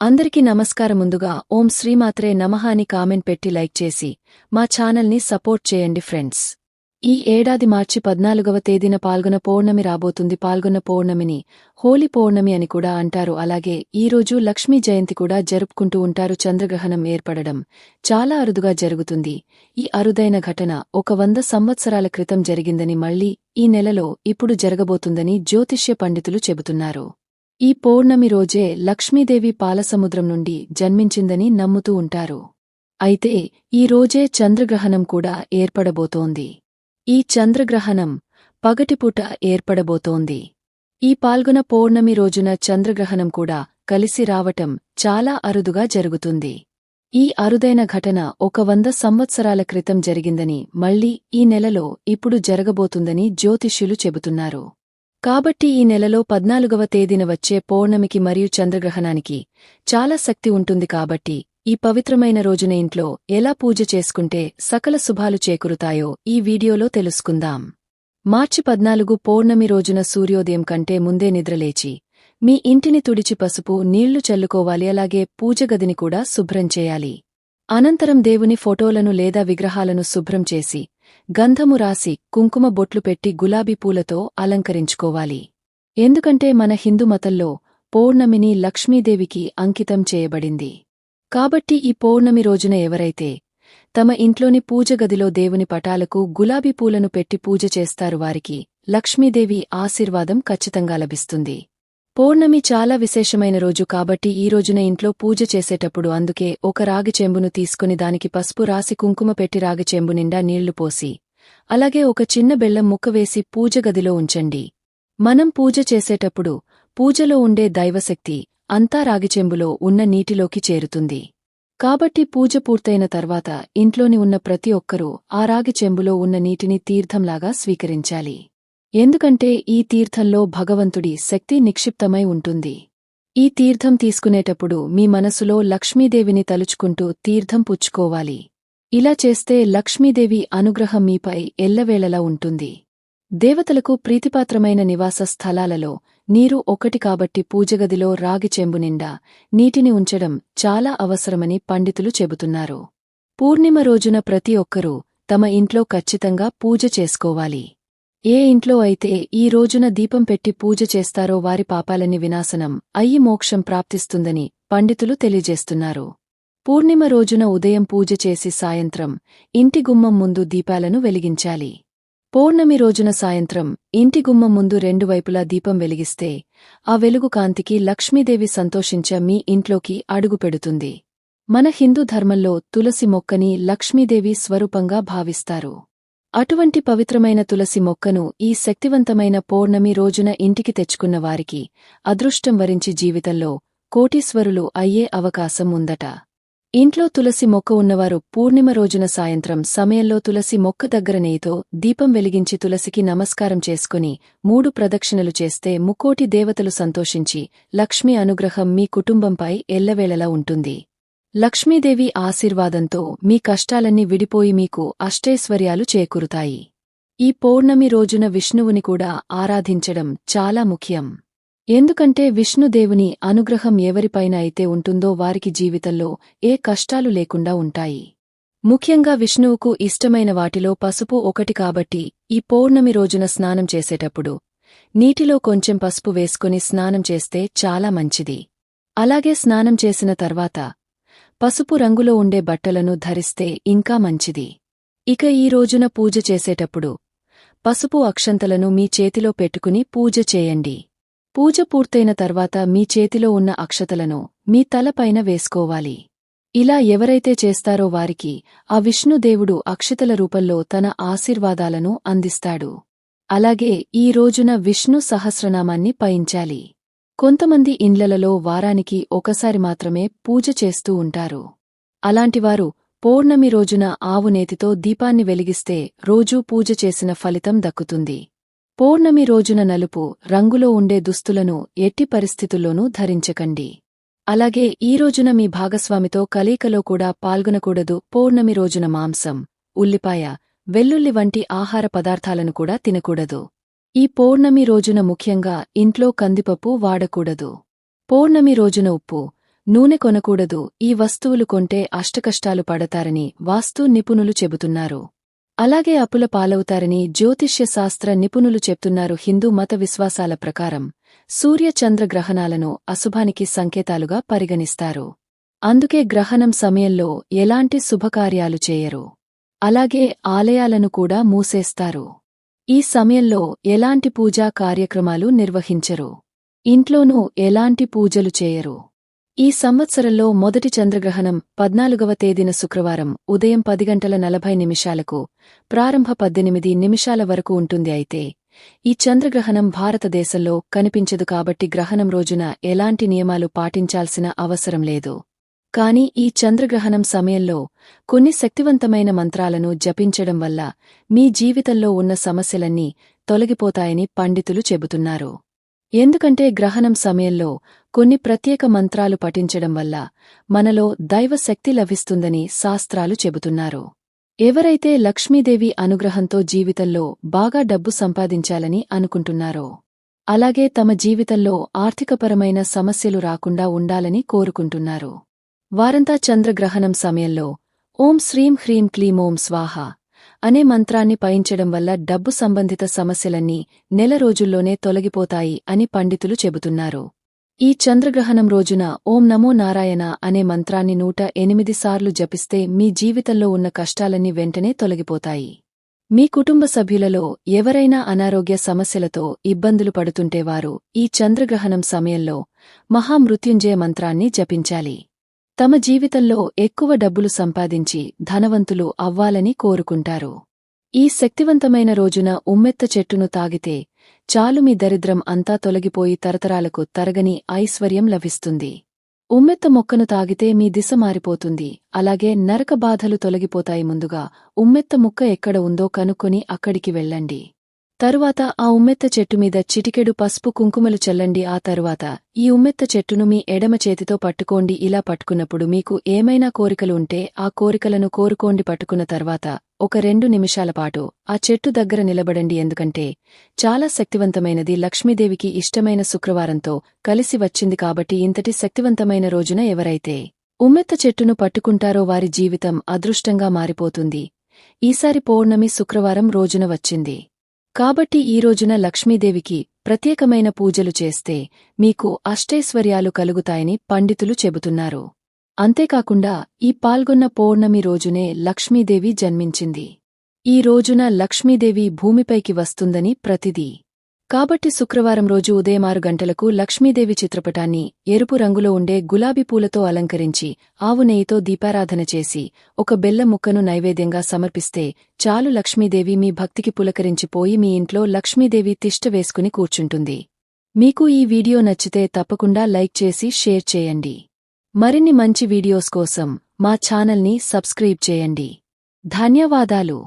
అందరికీ నమస్కారం ముందుగా ఓం శ్రీమాత్రే నమః అని కామెంట్ పెట్టి లైక్ చేసి మా ఛానల్ని సపోర్ట్ చేయండి ఫ్రెండ్స్. ఈ ఏడాది మార్చి పద్నాలుగవ తేదీన పాల్గొన పౌర్ణమి రాబోతుంది. పాల్గొన్న పౌర్ణమిని హోలీ పౌర్ణమి అని కూడా అంటారు. అలాగే ఈ రోజు లక్ష్మీ జయంతి కూడా జరుపుకుంటూ ఉంటారు. చంద్రగ్రహణం ఏర్పడడం చాలా అరుదుగా జరుగుతుంది. ఈ అరుదైన ఘటన ఒక వంద సంవత్సరాల క్రితం జరిగిందని మళ్ళీ ఈ నెలలో ఇప్పుడు జరగబోతుందని జ్యోతిష్య పండితులు చెబుతున్నారు. ఈ పౌర్ణమి రోజే లక్ష్మీదేవి పాలసముద్రం నుండి జన్మించిందని నమ్ముతూ ఉంటారు. అయితే ఈ రోజే చంద్రగ్రహణం కూడా ఏర్పడబోతోంది. ఈ చంద్రగ్రహణం పగటిపూట ఏర్పడబోతోంది. ఈ పాల్గొన పౌర్ణమి రోజున చంద్రగ్రహణం కూడా కలిసి రావటం చాలా అరుదుగా జరుగుతుంది. ఈ అరుదైన ఘటన ఒక వంద సంవత్సరాల క్రితం జరిగిందని మళ్ళీ ఈ నెలలో ఇప్పుడు జరగబోతుందని జ్యోతిష్యులు చెబుతున్నారు. కాబట్టి ఈ నెలలో పద్నాలుగవ తేదీన వచ్చే పౌర్ణమికి మరియు చంద్రగ్రహణానికి చాలా శక్తి ఉంటుంది కాబట్టి ఈ పవిత్రమైన రోజున ఇంట్లో ఎలా పూజ చేసుకుంటే సకల శుభాలు చేకూరుతాయో ఈ వీడియోలో తెలుసుకుందాం. మార్చి పద్నాలుగు పౌర్ణమి రోజున సూర్యోదయం కంటే ముందే నిద్రలేచి మీ ఇంటిని తుడిచి పసుపు నీళ్ళు చల్లుకోవాలి అలాగే పూజగదిని కూడా శుభ్రం చేయాలి. అనంతరం దేవుని ఫోటోలను లేదా విగ్రహాలను శుభ్రం చేసి గంధము రాసి కుంకుమ బొట్లు పెట్టి గులాబీ పూలతో అలంకరించుకోవాలి. ఎందుకంటే మన హిందుమతంలో పౌర్ణమిని లక్ష్మీదేవికి అంకితం చేయబడింది. కాబట్టి ఈ పౌర్ణమి రోజున ఎవరైతే తమ ఇంట్లోని పూజగదిలో దేవుని పటాలకు గులాబీ పూలను పెట్టి పూజ చేస్తారు వారికి లక్ష్మీదేవి ఆశీర్వాదం ఖచ్చితంగా లభిస్తుంది. పౌర్ణమి చాలా విశేషమైన రోజు కాబట్టి ఈ రోజున ఇంట్లో పూజ చేసేటప్పుడు అందుకే ఒక రాగి చెంబును తీసుకుని దానికి పసుపు రాసి కుంకుమ పెట్టి రాగి చెంబు నిండా నీళ్ళు పోసి అలాగే ఒక చిన్న బెల్లం ముక్క వేసి పూజగదిలో ఉంచండి. మనం పూజ చేసేటప్పుడు పూజలో ఉండే దైవశక్తి అంతా రాగిచెంబులో ఉన్న నీటిలోకి చేరుతుంది. కాబట్టి పూజ పూర్తయిన తర్వాత ఇంట్లోని ఉన్న ప్రతి ఒక్కరూ ఆ రాగి చెంబులో ఉన్న నీటిని తీర్థంలాగా స్వీకరించాలి. ఎందుకంటే ఈ తీర్థంలో భగవంతుడి శక్తి నిక్షిప్తమై ఉంటుంది. ఈ తీర్థం తీసుకునేటప్పుడు మీ మనసులో లక్ష్మీదేవిని తలుచుకుంటూ తీర్థం పుచ్చుకోవాలి. ఇలా చేస్తే లక్ష్మీదేవి అనుగ్రహం మీపై ఎల్లవేళలా ఉంటుంది. దేవతలకు ప్రీతిపాత్రమైన నివాస స్థలాలలో నీరు ఒకటి కాబట్టి పూజగదిలో రాగి చెంబు నిండా నీటిని ఉంచడం చాలా అవసరమని పండితులు చెబుతున్నారు. పూర్ణిమ రోజున ప్రతి ఒక్కరూ తమ ఇంట్లో ఖచ్చితంగా పూజ చేసుకోవాలి. ఏ ఇంట్లో అయితే ఈ రోజున దీపం పెట్టి పూజ చేస్తారో వారి పాపాలని వినాశనం అయ్యి మోక్షం ప్రాప్తిస్తుందని పండితులు తెలియజేస్తున్నారు. పూర్ణిమ రోజున ఉదయం పూజ చేసి సాయంత్రం ఇంటి గుమ్మం ముందు దీపాలను వెలిగించాలి. పౌర్ణమి రోజున సాయంత్రం ఇంటి గుమ్మం ముందు రెండు వైపులా దీపం వెలిగిస్తే ఆ వెలుగు కాంతికి లక్ష్మీదేవి సంతోషించ మీ ఇంట్లోకి అడుగుపెడుతుంది మన హిందూ ధర్మంలో తులసి మొక్కని లక్ష్మీదేవి స్వరూపంగా భావిస్తారు. అటువంటి పవిత్రమైన తులసి మొక్కను ఈ శక్తివంతమైన పౌర్ణమి రోజున ఇంటికి తెచ్చుకున్న వారికి అదృష్టం వరించి జీవితంలో కోటీశ్వరులు అయ్యే అవకాశం ఉందట. ఇంట్లో తులసి మొక్క ఉన్నవారు పూర్ణిమ రోజున సాయంత్రం సమయంలో తులసి మొక్క దగ్గర నెయ్యితో దీపం వెలిగించి తులసికి నమస్కారం చేసుకుని మూడు ప్రదక్షిణలు చేస్తే ముకోటి దేవతలు సంతోషించి లక్ష్మీ అనుగ్రహం మీ కుటుంబంపై ఎల్లవేళలా ఉంటుంది. లక్ష్మీదేవి ఆశీర్వాదంతో మీ కష్టాలన్నీ విడిపోయి మీకు అష్టైశ్వర్యాలు చేకూరుతాయి. ఈ పౌర్ణమి రోజున విష్ణువుని కూడా ఆరాధించడం చాలా ముఖ్యం. ఎందుకంటే విష్ణుదేవుని అనుగ్రహం ఎవరిపైన అయితే ఉంటుందో వారికి జీవితంలో ఏ కష్టాలు లేకుండా ఉంటాయి. ముఖ్యంగా విష్ణువుకు ఇష్టమైన వాటిలో పసుపు ఒకటి కాబట్టి ఈ పౌర్ణమి రోజున స్నానం చేసేటప్పుడు నీటిలో కొంచెం పసుపు వేసుకుని స్నానం చేస్తే చాలా మంచిది. అలాగే స్నానం చేసిన తర్వాత పసుపు రంగులో ఉండే బట్టలను ధరిస్తే ఇంకా మంచిది. ఇక ఈ రోజున పూజ చేసేటప్పుడు పసుపు అక్షంతలను మీ చేతిలో పెట్టుకుని పూజ చేయండి. పూజ పూర్తయిన తర్వాత మీ చేతిలో ఉన్న అక్షతలను మీ తలపైన వేసుకోవాలి. ఇలా ఎవరైతే చేస్తారో వారికి ఆ విష్ణుదేవుడు అక్షతల రూపంలో తన ఆశీర్వాదాలను అందిస్తాడు. అలాగే ఈ రోజున విష్ణు సహస్రనామాన్ని పయించాలి కొంతమంది ఇండ్లలలో వారానికి ఒకసారి మాత్రమే పూజ చేస్తూ ఉంటారు. అలాంటివారు పౌర్ణమి రోజున ఆవునేతితో దీపాన్ని వెలిగిస్తే రోజూ పూజ చేసిన ఫలితం దక్కుతుంది. పౌర్ణమి రోజున నలుపు రంగులో ఉండే దుస్తులను ఎట్టి పరిస్థితుల్లోనూ ధరించకండి. అలాగే ఈ రోజున మీ భాగస్వామితో కలయికలో కూడా పాల్గొనకూడదు పౌర్ణమి రోజున మాంసం ఉల్లిపాయ వెల్లుల్లి వంటి ఆహార పదార్థాలను కూడా తినకూడదు. ఈ పౌర్ణమి రోజున ముఖ్యంగా ఇంట్లో కందిపప్పు వాడకూడదు. పౌర్ణమి రోజున ఉప్పు నూనె కొనకూడదు. ఈ వస్తువులు కొంటే అష్టకష్టాలు పడతారని వాస్తు నిపుణులు చెబుతున్నారు. అలాగే అప్పుల పాలవుతారని జ్యోతిష్య శాస్త్ర నిపుణులు చెప్తున్నారు. హిందూ మత విశ్వాసాల ప్రకారం సూర్య చంద్ర గ్రహణాలను అశుభానికి సంకేతాలుగా పరిగణిస్తారు. అందుకే గ్రహణం సమయంలో ఎలాంటి శుభకార్యాలు చేయరు. అలాగే ఆలయాలను కూడా మూసేస్తారు. ఈ సమయంలో ఎలాంటి పూజా కార్యక్రమాలు నిర్వహించరు? ఇంట్లోనూ ఎలాంటి పూజలు చేయరు? ఈ సంవత్సరంలో మొదటి చంద్రగ్రహణం పద్నాలుగవ తేదీన శుక్రవారం ఉదయం పది గంటల నలభై నిమిషాలకు ప్రారంభ పద్దెనిమిది నిమిషాల వరకు ఉంటుంది అయితే ఈ చంద్రగ్రహణం భారతదేశంలో కనిపించదు కాబట్టి గ్రహణం రోజున ఎలాంటి నియమాలు పాటించాల్సిన అవసరం లేదు. కాని ఈ చంద్రగ్రహణం సమయంలో కొన్ని శక్తివంతమైన మంత్రాలను జపించడం వల్ల మీ జీవితంలో ఉన్న సమస్యలన్నీ తొలగిపోతాయని పండితులు చెబుతున్నారు. ఎందుకంటే గ్రహణం సమయంలో కొన్ని ప్రత్యేక మంత్రాలు పఠించడం వల్ల మనలో దైవశక్తి లభిస్తుందని శాస్త్రాలు చెబుతున్నారు. ఎవరైతే లక్ష్మీదేవి అనుగ్రహంతో జీవితంలో బాగా డబ్బు సంపాదించాలని అనుకుంటున్నారో అలాగే తమ జీవితంలో ఆర్థికపరమైన సమస్యలు రాకుండా ఉండాలని కోరుకుంటున్నారు. వారంతా చంద్రగ్రహణం సమయంలో ఓం శ్రీం హ్రీం క్లీం ఓం స్వాహ అనే మంత్రాన్ని పయించడం వల్ల డబ్బు సంబంధిత సమస్యలన్నీ నెల రోజుల్లోనే తొలగిపోతాయి అని పండితులు చెబుతున్నారు. ఈ చంద్రగ్రహణం రోజున ఓం నమో నారాయణ అనే మంత్రాన్ని నూట ఎనిమిది సార్లు జపిస్తే మీ జీవితంలో ఉన్న కష్టాలన్నీ వెంటనే తొలగిపోతాయి. మీ కుటుంబ సభ్యులలో ఎవరైనా అనారోగ్య సమస్యలతో ఇబ్బందులు పడుతుంటే వారు ఈ చంద్రగ్రహణం సమయంలో మహామృత్యుంజయ మంత్రాన్ని జపించాలి. తమ జీవితంలో ఎక్కువ డబ్బులు సంపాదించి ధనవంతులు అవ్వాలని కోరుకుంటారు. ఈ శక్తివంతమైన రోజున ఉమ్మెత్త చెట్టును తాగితే చాలు మీ దరిద్రం అంతా తొలగిపోయి తరతరాలకు తరగని ఐశ్వర్యం లభిస్తుంది. ఉమ్మెత్త మొక్కను తాగితే మీ దిశ మారిపోతుంది. అలాగే నరక బాధలు తొలగిపోతాయి ముందుగా ఉమ్మెత్త ముక్క ఎక్కడ ఉందో కనుక్కొని అక్కడికి వెళ్ళండి. తరువాత ఆ ఉమ్మెత్త చెట్టు మీద చిటికెడు పసుపు కుంకుమలు చల్లండి. ఆ తరువాత ఈ ఉమ్మెత్త చెట్టును మీ ఎడమ చేతితో పట్టుకోండి. ఇలా పట్టుకున్నప్పుడు మీకు ఏమైనా కోరికలు ఉంటే ఆ కోరికలను కోరుకోండి. పట్టుకున్న తర్వాత ఒక రెండు నిమిషాల పాటు ఆ చెట్టు దగ్గర నిలబడండి. ఎందుకంటే చాలా శక్తివంతమైనది లక్ష్మీదేవికి ఇష్టమైన శుక్రవారంతో కలిసి వచ్చింది కాబట్టి ఇంతటి శక్తివంతమైన రోజున ఎవరైతే ఉమ్మెత్త చెట్టును పట్టుకుంటారో వారి జీవితం అదృష్టంగా మారిపోతుంది. ఈసారి పౌర్ణమి శుక్రవారం రోజున వచ్చింది. కాబట్టి ఈ రోజున లక్ష్మీదేవికి ప్రత్యేకమైన పూజలు చేస్తే మీకు అష్టైశ్వర్యాలు కలుగుతాయని పండితులు చెబుతున్నారు. అంతేకాకుండా ఈ పాల్గొన్న పౌర్ణమి రోజునే లక్ష్మీదేవి జన్మించింది. ఈ రోజున లక్ష్మీదేవి భూమిపైకి వస్తుందని ప్రతిదీ. కాబట్టి శుక్రవారం రోజు ఉదయం ఆరు గంటలకు లక్ష్మీదేవి చిత్రపటాన్ని ఎరుపు రంగులో ఉండే గులాబీ పూలతో అలంకరించి ఆవు నెయ్యితో దీపారాధన చేసి ఒక బెల్ల ముక్కను నైవేద్యంగా సమర్పిస్తే చాలు లక్ష్మీదేవి మీ భక్తికి పులకరించిపోయి మీ ఇంట్లో లక్ష్మీదేవి తిష్ట వేసుకుని కూర్చుంటుంది. మీకు ఈ వీడియో నచ్చితే తప్పకుండా లైక్ చేసి షేర్ చేయండి. మరిన్ని మంచి వీడియోస్ కోసం మా ఛానల్ని సబ్స్క్రైబ్ చేయండి. ధన్యవాదాలు.